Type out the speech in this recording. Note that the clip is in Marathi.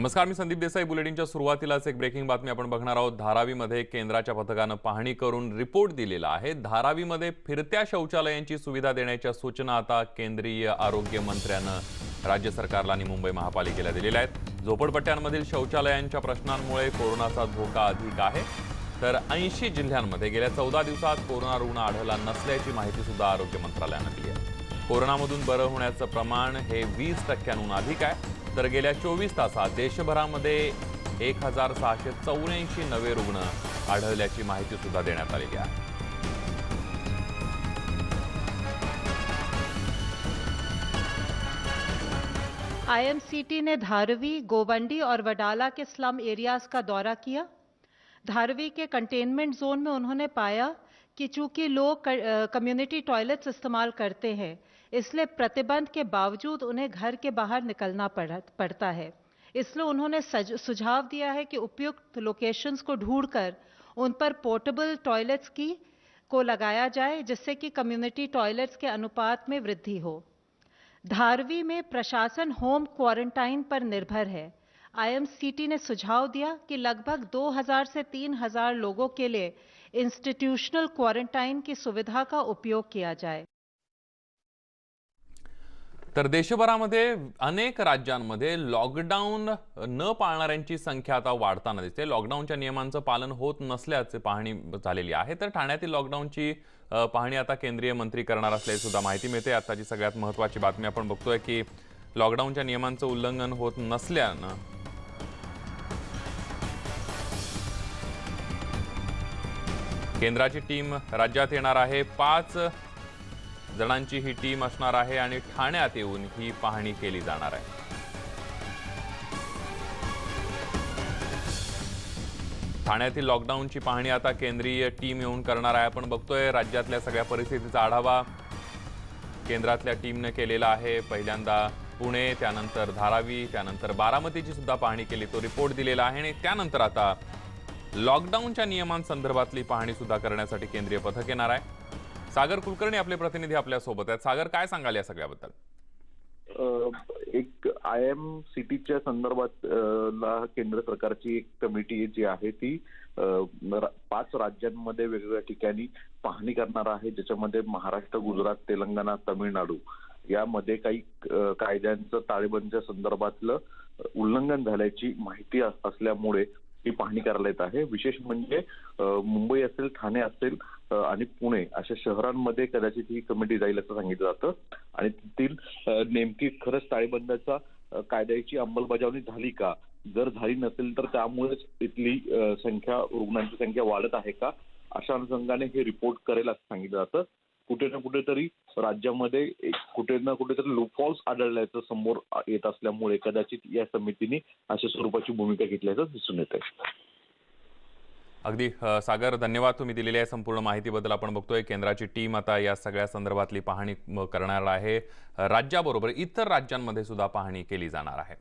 नमस्कार मी संदीप देसाई. बुलेटिनच्या सुरुवातीलाच एक ब्रेकिंग बातमी आपण बघणार आहोत. धारावीमध्ये केंद्राच्या पथकानं पाहणी करून रिपोर्ट दिलेला आहे. धारावीमध्ये फिरत्या शौचालयांची सुविधा देण्याच्या सूचना आता केंद्रीय आरोग्य मंत्र्यानं राज्य सरकारला आणि मुंबई महापालिकेला दिलेल्या आहेत. झोपडपट्ट्यांमधील शौचालयांच्या प्रश्नांमुळे कोरोनाचा धोका अधिक आहे. तर ऐंशी जिल्ह्यांमध्ये गेल्या चौदा दिवसात कोरोना रुग्ण आढळला नसल्याची माहिती सुद्धा आरोग्य मंत्रालयानं दिली आहे. कोरोनामधून बरं होण्याचं प्रमाण हे वीस टक्क्यांहून अधिक आहे. तर गेल्या चोवीस तासात देशभरामध्ये एक हज़ार सहाशे चौऱ्याऐंशी नवे रुग्ण आढळल्याची माहिती आलेली आहे. आईएमसीटी ने धारवी, गोवंडी और वडाला के स्लम एरियाज़ का दौरा किया। धारवी के कंटेनमेंट जोन में उन्होंने पाया कि चूँकि लोग कम्युनिटी टॉयलेट्स इस्तेमाल करते हैं इसलिए प्रतिबंध के बावजूद उन्हें घर के बाहर निकलना पड़ा- पड़ता है। इसलिए उन्होंने सुझाव दिया है कि उपयुक्त लोकेशंस को ढूंढकर उन पर पोर्टेबल टॉयलेट्स की, को लगाया जाए, जिससे कि कम्युनिटी टॉयलेट्स के अनुपात में वृद्धि हो। धारवी में प्रशासन होम क्वारंटाइन पर निर्भर है। आईएमसीटी ने सुझाव दिया कि लगभग 2000 से 3000 लोगों के लिए इंस्टीट्यूशनल क्वारंटाइन की सुविधा का उपयोग किया जाए। तर देशभरामध्ये अनेक राज्यांमध्ये लॉकडाऊन न पाळणाऱ्यांची संख्या आता वाढताना दिसते. लॉकडाऊनच्या नियमांचं पालन होत नसल्याचे पाहणी झालेली आहे. तर ठाण्यातील लॉकडाऊनची पाहणी आता केंद्रीय मंत्री करणार असल्याची सुद्धा माहिती मिळते. आताची सगळ्यात महत्त्वाची बातमी आपण बघतोय की लॉकडाऊनच्या नियमांचं उल्लंघन होत नसल्यानं केंद्राची टीम राज्यात येणार आहे. पाच जणांची ही टीम असणार आहे आणि ठाण्यात येऊन ही पाहणी केली जाणार आहे. ठाण्यातील लॉकडाऊनची पाहणी आता केंद्रीय टीम येऊन करणार आहे. आपण बघतोय राज्यातल्या सगळ्या परिस्थितीचा आढावा केंद्रातल्या टीमने केलेला आहे. पहिल्यांदा पुणे त्यानंतर धारावी त्यानंतर बारामतीची सुद्धा पाहणी केली तो रिपोर्ट दिलेला आहे. आणि त्यानंतर आता लॉकडाऊनच्या नियमांसंदर्भातली पाहणी सुद्धा करण्यासाठी केंद्रीय पथक येणार आहे. सागर कुलकर्णी आपले प्रतिनिधी आपल्यासोबत आहेत. सागर काय सांगाल या सगळ्याबद्दल? एक आय एम सिटीच्या संदर्भात ला केंद्र सरकारची एक कमिटी जी आहे ती पाच राज्यांमध्ये वेगवेगळ्या ठिकाणी पाहणी करणार आहे. ज्याच्यामध्ये महाराष्ट्र गुजरात तेलंगणा तामिळनाडू यामध्ये काही कायद्यांचं ताळेबंदच्या संदर्भातलं उल्लंघन झाल्याची माहिती असल्यामुळे ही पाहणी करायला येत आहे. विशेष म्हणजे मुंबई असेल ठाणे असेल आणि पुणे अशा शहरांमध्ये कदाचित ही कमिटी जाईल असं सांगितलं जातं. आणि तेथील नेमकी खरंच ताळेबंदाचा कायद्याची अंमलबजावणी झाली का? जर झाली नसेल तर त्यामुळेच इथली संख्या रुग्णांची संख्या वाढत आहे का? अशा अनुषंगाने हे रिपोर्ट करेल असं सांगितलं जातं. कुठे ना कुठेतरी राज्यामध्ये कुठे ना कुठेतरी लूपहॉल्स आढळल्याचं समोर येत असल्यामुळे कदाचित या समितीने अशा स्वरूपाची भूमिका घेतल्याचं दिसून येत आहे अगदी सागर धन्यवाद तुम्ही दिलेल्या या संपूर्ण माहितीबद्दल. आपण बघतोय केंद्राची टीम आता या सगळ्या संदर्भातली पाहणी करणार आहे. राज्याबरोबर इतर राज्यांमध्ये सुद्धा पाहणी केली जाणार आहे.